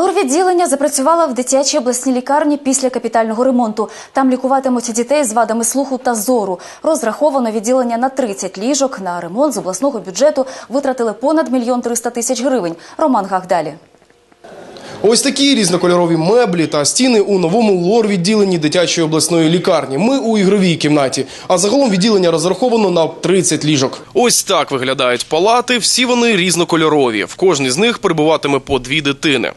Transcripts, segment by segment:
Лор-відділення запрацювало в дитячій обласній лікарні після капітального ремонту. Там лікуватимуть дітей з вадами слуху та зору. Розраховано відділення на 30 ліжок. На ремонт з обласного бюджету витратили понад мільйон триста тисяч гривень. Роман Гагдалі. Ось такі різнокольорові меблі та стіни у новому лор-відділенні дитячої обласної лікарні. Ми у ігровій кімнаті. А загалом відділення розраховано на 30 ліжок. Ось так виглядають палати. Всі вони різнокольорові. В кожній з них перебуватиме по дві дитини.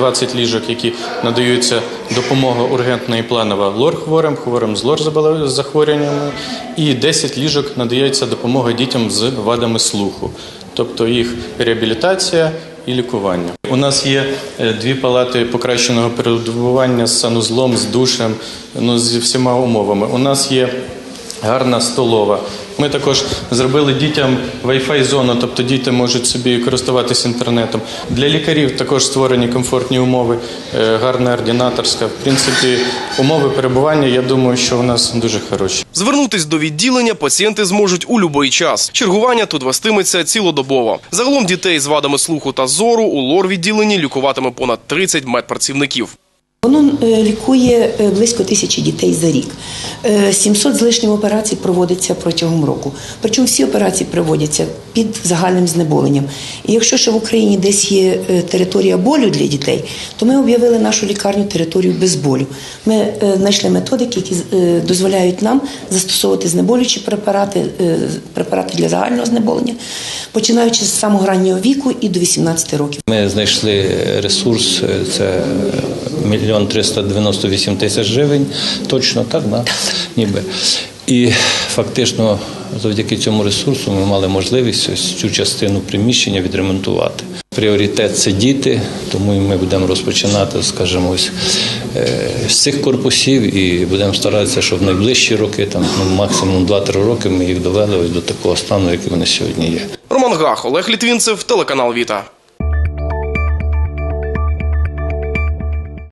20 ліжок, які надаються допомога ургентна і планова лор-хворим, хворим з лор-захворюваннями, і 10 ліжок надається допомога дітям з вадами слуху, тобто їх реабілітація і лікування. У нас є е, дві палати покращеного перебування з санузлом, з душем, ну, з всіма умовами. У нас є гарна столова. Ми також зробили дітям Wi-Fi зону, тобто діти можуть собі користуватися інтернетом. Для лікарів також створені комфортні умови, е, гарна ординаторська. В принципі, умови перебування, я думаю, що у нас дуже хороші. Звернутись до відділення пацієнти зможуть у будь-який час. Чергування тут вестиметься цілодобово. Загалом дітей з вадами слуху та зору у лор-відділенні лікуватиме понад 30 медпрацівників. Воно е, лікує е, близько тисячі дітей за рік. Е, 700 з лишнім операцій проводиться протягом року. Причому всі операції проводяться під загальним знеболенням. І якщо ще в Україні десь є е, територія болю для дітей, то ми об'явили нашу лікарню територію без болю. Ми е, знайшли методики, які е, дозволяють нам застосовувати знеболюючі препарати, е, препарати для загального знеболення, починаючи з самого раннього віку і до 18 років. Ми знайшли ресурс, е, це мільйон 398 тисяч гривень, точно так, да? ніби. І фактично завдяки цьому ресурсу ми мали можливість ось цю частину приміщення відремонтувати. Пріоритет це діти, тому ми будемо розпочинати, скажімо, ось е, з цих корпусів і будемо старатися, щоб в найближчі роки, там ну, максимум 2-3 роки, ми їх довели ось до такого стану, який вони сьогодні є. Роман Гах, Олег Літвінцев, телеканал Віта.